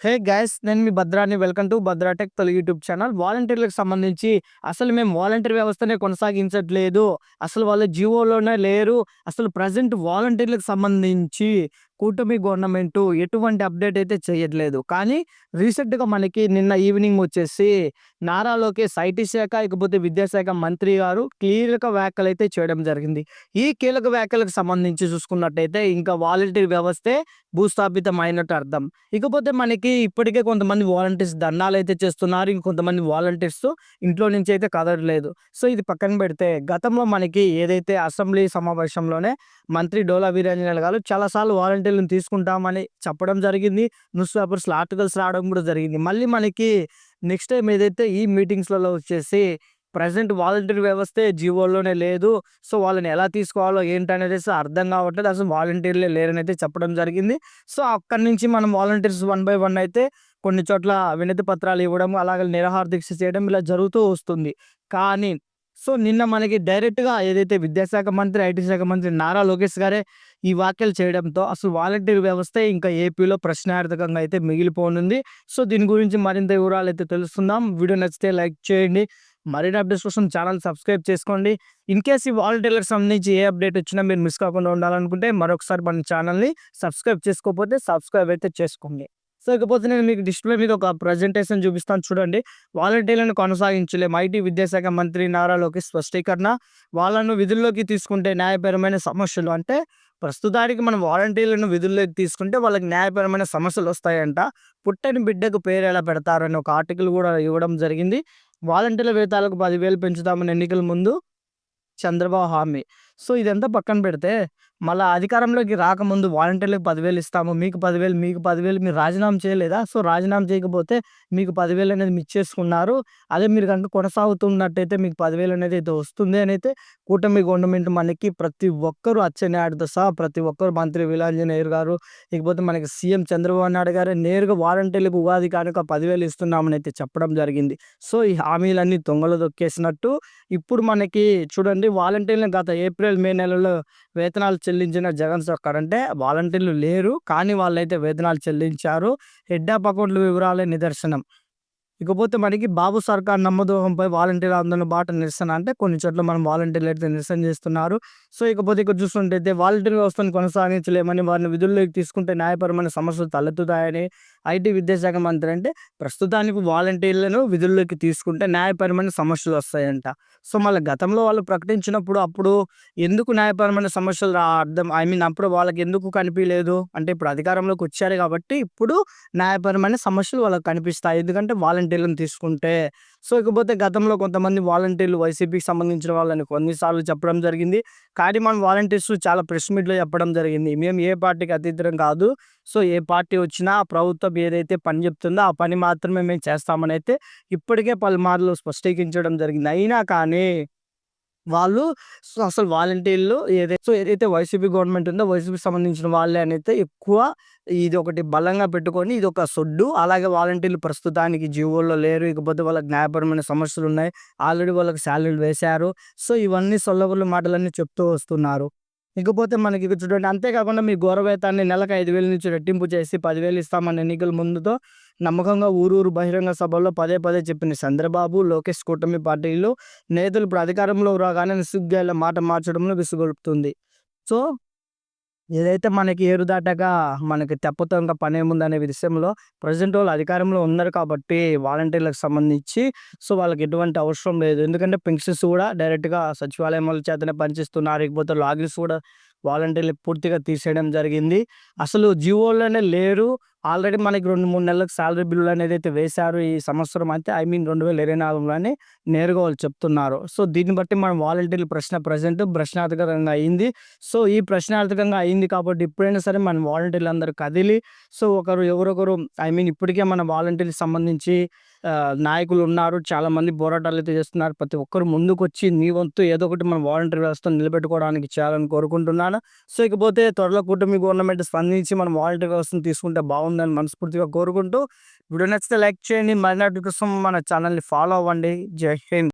హే guys నేను మీ భద్రాని. Welcome to Bhadratech Telugu YouTube channel వాలంటీర్లకు సంబంధించి అసలు మేము వాలంటీర్ వ్యవస్థనే కొనసాగించట్లేదు. అసలు వాళ్ళ జీవోలోనే లేరు. అసలు ప్రజెంట్ వాలంటీర్లకు సంబంధించి కూటమి గవర్నమెంట్ ఎటువంటి అప్డేట్ అయితే చేయట్లేదు. కానీ రీసెంట్గా మనకి నిన్న ఈవినింగ్ వచ్చేసి నారా లోకేష్ ఐటీ శాఖ ఇకపోతే విద్యాశాఖ మంత్రి గారు కీలక వ్యాఖ్యలు అయితే చేయడం జరిగింది. ఈ కీలక వ్యాఖ్యలకు సంబంధించి చూసుకున్నట్టయితే ఇంకా వాలంటీర్ వ్యవస్థే భూస్థాపితం అయినట్టు అర్థం. ఇకపోతే మనకి ఇప్పటికే కొంతమంది వాలంటీర్స్ దండాలు అయితే చేస్తున్నారు. ఇంకొంతమంది వాలంటీర్స్ ఇంట్లో నుంచి అయితే కదలలేదు సో ఇది పక్కన పెడితే గతంలో మనకి ఏదైతే అసెంబ్లీ సమావేశంలోనే మంత్రి డోలా వీరాంజనేయులు గారు చాలాసార్లు వాలంటీర్లను తీసుకుంటామని చెప్పడం జరిగింది. న్యూస్ పేపర్స్లో ఆర్టికల్స్ రావడం కూడా జరిగింది. మళ్ళీ మనకి నెక్స్ట్ టైం ఏదైతే ఈ మీటింగ్స్లలో వచ్చేసి ప్రజెంట్ వాలంటీర్ వ్యవస్థే జీవోలోనే లేదు. సో వాళ్ళని ఎలా తీసుకోవాలో ఏంటనేది అర్థం కావట్లేదు. అసలు వాలంటీర్లే లేరని అయితే చెప్పడం జరిగింది. సో అక్కడి నుంచి మనం వాలంటీర్స్ వన్ బై వన్ అయితే కొన్ని చోట్ల వినతి పత్రాలు ఇవ్వడం అలాగే నిరహార దీక్ష చేయడం ఇలా జరుగుతూ వస్తుంది. కానీ సో నిన్న మనకి డైరెక్ట్గా ఏదైతే విద్యాశాఖ మంత్రి ఐటీ శాఖ మంత్రి నారా లోకేష్ గారే ఈ వ్యాఖ్యలు చేయడంతో అసలు వాలంటీర్ వ్యవస్థ ఇంకా ఏపీలో ప్రశ్నార్థకంగా అయితే మిగిలిపోనుంది. సో దీని గురించి మరింత వివరాలు అయితే తెలుస్తుందాం వీడియో నచ్చితే లైక్ చేయండి. మరిన్ని అప్డేట్స్ కోసం ఛానల్ సబ్స్క్రైబ్ చేసుకోండి. ఇన్ కేస్ ఈ వాలంటీర్లకు సంబంధించి ఏ అప్డేట్ వచ్చినా మీరు మిస్ కాకుండా ఉండాలనుకుంటే మరొకసారి మన ఛానల్ని సబ్స్క్రైబ్ చేసుకోకపోతే సబ్స్క్రైబ్ అయితే చేసుకోండి. సో ఇకపోతే నేను మీకు డిస్ప్లే మీద ఒక ప్రజెంటేషన్ చూపిస్తాను చూడండి. వాలంటీర్లను కొనసాగించలేము ఐటీ విద్యాశాఖ మంత్రి నారా లోకేష్ స్పష్టీకరణ. వాళ్ళను విధుల్లోకి తీసుకుంటే న్యాయపరమైన సమస్యలు అంటే ప్రస్తుతానికి మనం వాలంటీర్లను విధుల్లోకి తీసుకుంటే వాళ్ళకి న్యాయపరమైన సమస్యలు వస్తాయంట. పుట్టని బిడ్డకు పేరు ఎలా పెడతారని ఒక ఆర్టికల్ కూడా ఇవ్వడం జరిగింది. వాలంటీర్ల వేతాలకు పదివేలు పెంచుతామని ఎన్నికల ముందు చంద్రబాబు హామీ. సో ఇదంతా పక్కన పెడితే మళ్ళీ అధికారంలోకి రాకముందు వాలంటీర్లకు పదివేలు ఇస్తాము మీకు పదివేలు మీకు పదివేలు మీరు రాజీనామా చేయలేదా? సో రాజీనామా చేయకపోతే మీకు పదివేలు అనేది మిచ్చేసుకున్నారు అదే మీరు కనుక కొనసాగుతున్నట్టయితే మీకు పదివేలు అనేది అయితే వస్తుంది అని అయితే కూటమి గవర్నమెంట్ మనకి ప్రతి ఒక్కరు అచ్చెన్నాయుడుతో సహా ప్రతి ఒక్కరు మంత్రి విలాంజనేయర్ గారు ఇకపోతే మనకి సీఎం చంద్రబాబు నాయుడు గారు నేరుగా వాలంటీర్లకు ఉగాది కనుక పదివేలు ఇస్తున్నామని అయితే చెప్పడం జరిగింది. సో ఈ హామీలన్నీ దొంగలు దొక్కేసినట్టు ఇప్పుడు మనకి చూడండి వాలంటీర్లను గత ఏప్రిల్ ఏప్రిల్ మే నెలలో వేతనాలు చెల్లించిన జగన్ సర్కార్. అంటే వాలంటీర్లు లేరు కానీ వాళ్ళైతే వేతనాలు చెల్లించారు. హెడ్ ఆఫ్ అకౌంట్ల వివరాలే నిదర్శనం. ఇకపోతే మనకి బాబు సర్కార్ నమ్మదోహంపై వాలంటీర్ ఆందోళన బాట నిరసన అంటే కొన్ని చోట్ల మనం వాలంటీర్లు అయితే నిరసన చేస్తున్నారు. సో ఇకపోతే ఇక్కడ చూస్తుంటే వాలంటీర్ వ్యవస్థను కొనసాగించలేమని వారిని విధుల్లోకి తీసుకుంటే న్యాయపరమైన సమస్యలు తలెత్తుతాయని ఐటీ విద్యాశాఖ మంత్రి అంటే ప్రస్తుతానికి వాలంటీర్లను విధుల్లోకి తీసుకుంటే న్యాయపరమైన సమస్యలు వస్తాయంట. సో మళ్ళీ గతంలో వాళ్ళు ప్రకటించినప్పుడు అప్పుడు ఎందుకు న్యాయపరమైన సమస్యలు రా అర్థం ఐ మీన్ అప్పుడు వాళ్ళకి ఎందుకు కనిపించలేదు అంటే ఇప్పుడు అధికారంలోకి వచ్చారు కాబట్టి ఇప్పుడు న్యాయపరమైన సమస్యలు వాళ్ళకి కనిపిస్తాయి. ఎందుకంటే వాలంటీర్లను తీసుకుంటే సో ఇకపోతే గతంలో కొంతమంది వాలంటీర్లు వైసీపీకి సంబంధించిన వాళ్ళని కొన్నిసార్లు చెప్పడం జరిగింది. కానీ మన వాలంటీర్స్ చాలా ప్రెస్ మీట్లో చెప్పడం జరిగింది. మేము ఏ పార్టీకి అతీతం కాదు. సో ఏ పార్టీ వచ్చినా ప్రభుత్వం ఏదైతే పని చెప్తుందో ఆ పని మాత్రమే మేము చేస్తామని అయితే ఇప్పటికే పలుమార్లు స్పష్టీకరించడం జరిగింది. అయినా కానీ వాళ్ళు సో అసలు వాలంటీర్లు ఏదైతే సో ఏదైతే వైసీపీ గవర్నమెంట్ ఉందో వైసీపీకి సంబంధించిన వాళ్ళే అయితే ఎక్కువ ఇది ఒకటి బలంగా పెట్టుకొని ఇది ఒక సొడ్డు. అలాగే వాలంటీర్లు ప్రస్తుతానికి జీవోల్లో లేరు. ఇకపోతే వాళ్ళకి న్యాయపరమైన సమస్యలు ఉన్నాయి ఆల్రెడీ వాళ్ళకి శాలరీలు వేశారు. సో ఇవన్నీ సొల్లబుల్ల మాటలన్నీ చెప్తూ వస్తున్నారు. ఇకపోతే మనకి చూడండి అంతేకాకుండా మీ గౌరవేతాన్ని నెలకు ఐదు వేల నుంచి రెట్టింపు చేసి పదివేలు ఇస్తామని ఎన్నికల ముందుతో నమ్మకంగా ఊరూరు బహిరంగ సభల్లో పదే పదే చెప్పిన చంద్రబాబు లోకేష్ కూటమి పార్టీలు నేతలు ఇప్పుడు అధికారంలో రాగానే నిస్సిగ్గాల మాట మార్చడంలో విసుగొలుపుతుంది. సో ఏదైతే మనకి ఏరు దాటాక మనకి తెప్పతో ఇంకా పని ఏముందనే విషయంలో ప్రజెంట్ వాళ్ళు అధికారంలో ఉన్నారు కాబట్టి వాలంటీర్లకు సంబంధించి సో వాళ్ళకి ఎటువంటి అవసరం లేదు. ఎందుకంటే పెన్షన్స్ కూడా డైరెక్ట్గా సచివాలయం వాళ్ళ చేతనే పనిచేస్తున్నారు. ఇకపోతే లాగిన్స్ కూడా వాలంటీర్లు పూర్తిగా తీసేయడం జరిగింది. అసలు జీవోలోనే లేరు. ఆల్రెడీ మనకి రెండు మూడు నెలలకు శాలరీ బిల్లులు అనేది అయితే వేశారు ఈ సంవత్సరం అయితే ఐ మీన్ రెండు వేల ఇరవై నాలుగులోనే నేరుగా వాళ్ళు చెప్తున్నారు. సో దీన్ని బట్టి మనం వాలంటీర్ల ప్రశ్న ప్రజెంట్ ప్రశ్నార్థకంగా అయింది. సో ఈ ప్రశ్నార్థకంగా అయింది కాబట్టి ఇప్పుడైనా సరే మన వాలంటీర్లు అందరూ కదిలి సో ఒకరు ఎవరొకరు ఐ మీన్ ఇప్పటికే మన వాలంటీర్కి సంబంధించి నాయకులు ఉన్నారు. చాలా మంది పోరాటాలు అయితే చేస్తున్నారు. ప్రతి ఒక్కరు ముందుకు వచ్చి నీ వంతు ఏదో ఒకటి మన వాలంటీర్ వ్యవస్థను నిలబెట్టుకోవడానికి చేయాలని కోరుకుంటున్నాను. సో ఇకపోతే త్వరలో కూటమి గవర్నమెంట్ స్పందించి మనం వాలంటీర్ వ్యవస్థను తీసుకుంటే బాగుందని మనస్ఫూర్తిగా కోరుకుంటూ వీడియో నచ్చితే లైక్ చేయండి. మరినాటి కోసం మన ఛానల్ని ఫాలో అవ్వండి. జై హింద్.